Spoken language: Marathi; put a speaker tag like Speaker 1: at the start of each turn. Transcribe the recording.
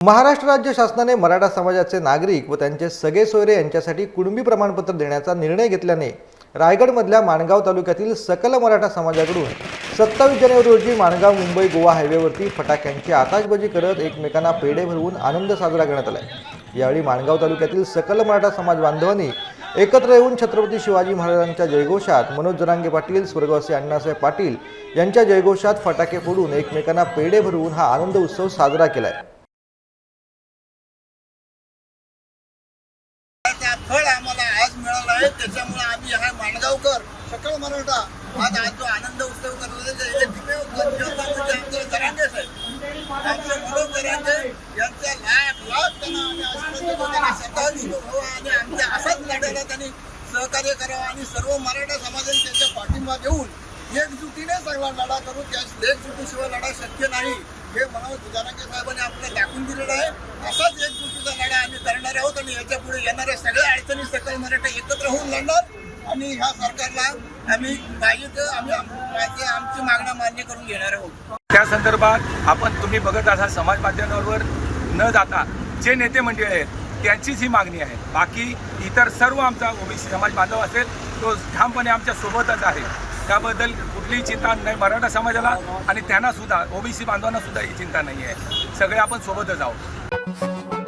Speaker 1: महाराष्ट्र राज्य शासनाने मराठा समाजाचे नागरिक व त्यांचे सगळे सोयरे यांच्यासाठी कुणबी प्रमाणपत्र देण्याचा निर्णय घेतल्याने रायगडमधल्या माणगाव तालुक्यातील सकल मराठा समाजाकडून सत्तावीस जानेवारी रोजी माणगाव मुंबई गोवा हायवेवरती फटाक्यांची आताशबाजी करत एकमेकांना पेढे भरवून आनंद साजरा करण्यात आला यावेळी माणगाव तालुक्यातील सकल मराठा समाज बांधवांनी एकत्र येऊन छत्रपती शिवाजी महाराजांच्या जयघोषात मनोज जरांगे पाटील स्वर्गवासी अण्णासाहेब पाटील यांच्या जयघोषात फटाके फोडून एकमेकांना पेढे भरवून हा आनंद उत्सव साजरा केलाय.
Speaker 2: आहे फळ आम्हाला आज मिळालं आहे. त्याच्यामुळे आम्ही हा माणगावकर सकल मराठा आज आज जो आनंद उत्सव करतो त्याचे एकमेव गंजवता म्हणजे आमचे जरांगे साहेब. आमचे मनोज जरांगे यांचा लाख लाख त्यांना आम्ही आशीर्वाद देतो. स्वतः अनुभव हो, आणि आमच्या असाच लढ्याला त्यांनी सहकार्य करावं आणि सर्व मराठा समाजाने त्यांच्या पाठिंबा देऊन एकजुटीने सर्व लढा करू त्या एकजुटीशिवाय लढा शक्य नाही. हे मनोज जरांगे साहेबांनी आपल्याला दाखवून दिलेलं आहे असाच एकजुटीचा लढा आम्ही करणार आहोत आणि याच्यापुढे येणाऱ्या सगळ्या अडचणी सकल मराठा एकत्र होऊन लढणार. आणि ह्या सरकारला आम्ही पाहिजे तर आम्ही आमची मागण्या मान्य करून घेणार आहोत.
Speaker 3: त्या संदर्भात आपण तुम्ही बघत असाल समाज माध्यमांवर न जाता जे नेते मंडळी आहेत त्यांचीच ही मागणी आहे. बाकी इतर सर्व आमचा ओबीसी समाज बांधव असेल तो ठामपणे आमच्या सोबतच आहे. त्याबद्दल कुठलीही चिंता नाही. मराठा समाजाला आणि त्यांना सुद्धा ओबीसी बांधवांना सुद्धा ही चिंता नाही आहे सगळे आपण सोबतच आहोत.